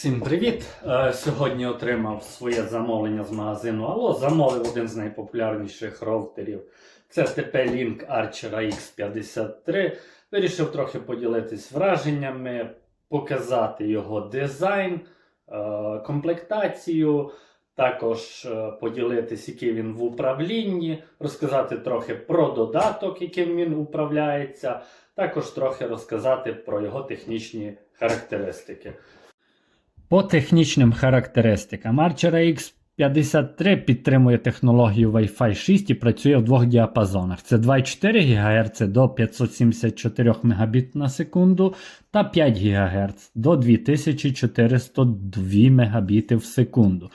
Всім привіт! Е, Сьогодні отримав своє замовлення з магазину Allo. Замовив один з найпопулярніших роутерів. Це TP-Link Archer AX53. Вирішив трохи поділитись враженнями, показати його дизайн, е, комплектацію, також е, поділитись, який він в управлінні, розказати трохи про додаток, яким він управляється, також трохи розказати про його технічні характеристики. По технічним характеристикам Archer X53 підтримує технологію Wi-Fi 6 і працює в двох діапазонах: це 2,4 ГГц до 574 Мбіт на секунду та 5 ГГц до 2402 Мбіт в секунду.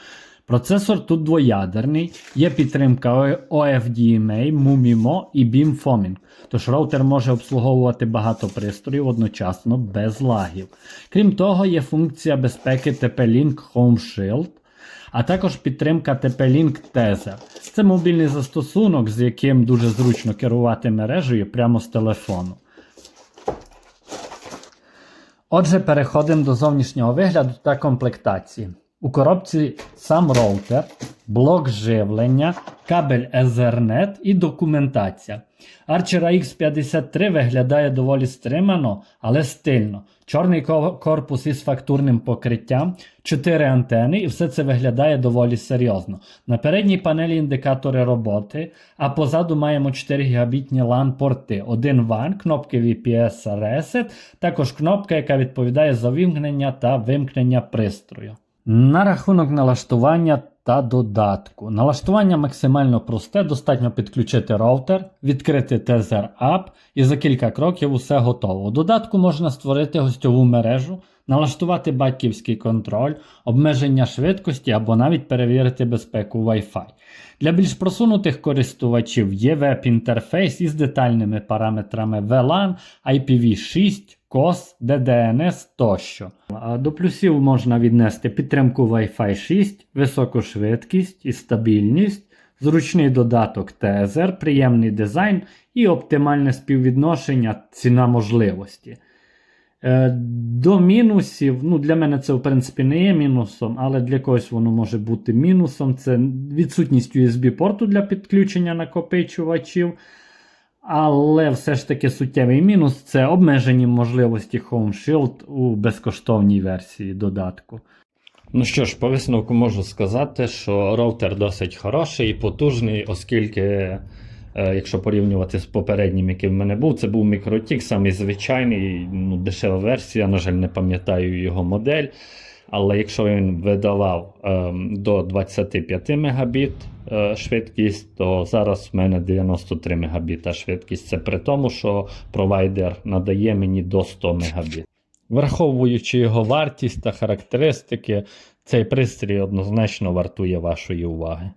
Процесор тут двоядерний, є підтримка OFDMA, MUMIMO і BeamFoaming, тож роутер може обслуговувати багато пристроїв одночасно без лагів. Крім того, є функція безпеки TP-Link Home Shield, а також підтримка TP-Link Tether. Це мобільний застосунок, з яким дуже зручно керувати мережею прямо з телефону. Отже, переходимо до зовнішнього вигляду та комплектації. У коробці сам роутер, блок живлення, кабель Ethernet і документація. Archer X53 виглядає доволі стримано, але стильно. Чорний корпус із фактурним покриттям, 4 антени, і все це виглядає доволі серйозно. На передній панелі індикатори роботи, а позаду маємо 4 гігабітні LAN порти, один WAN, кнопки VPS Reset, також кнопка, яка відповідає за вимкнення та вимкнення пристрою. На рахунок налаштування та додатку. Налаштування максимально просте, достатньо підключити роутер, відкрити Tether App і за кілька кроків усе готово. У додатку можна створити гостьову мережу, налаштувати батьківський контроль, обмеження швидкості або навіть перевірити безпеку Wi-Fi. Для більш просунутих користувачів є веб-інтерфейс із детальними параметрами VLAN, IPv6, COS, DDNS тощо. До плюсів можна віднести підтримку Wi-Fi 6, високу швидкість і стабільність, зручний додаток TSR, приємний дизайн і оптимальне співвідношення ціна можливості. Е, До мінусів, ну для мене це в принципі не є мінусом, але для когось воно може бути мінусом. Це відсутність USB-порту для підключення накопичувачів. Але все ж таки суттєвий мінус це обмежені можливості Home Shield у безкоштовній версії додатку. Ну що ж, по висновку можу сказати, що роутер досить хороший і потужний, оскільки, е, якщо порівнювати з попереднім, який в мене був, це був MikroTik, самий звичайний, ну, дешева версія, на жаль, не пам'ятаю його модель. Але якщо він видавав ем, до 25 Мбіт е, швидкість, то зараз в мене 93 Мбіта швидкість. Це при тому, що провайдер надає мені до 100 Мбіт. Враховуючи його вартість та характеристики, цей пристрій однозначно вартує вашої уваги.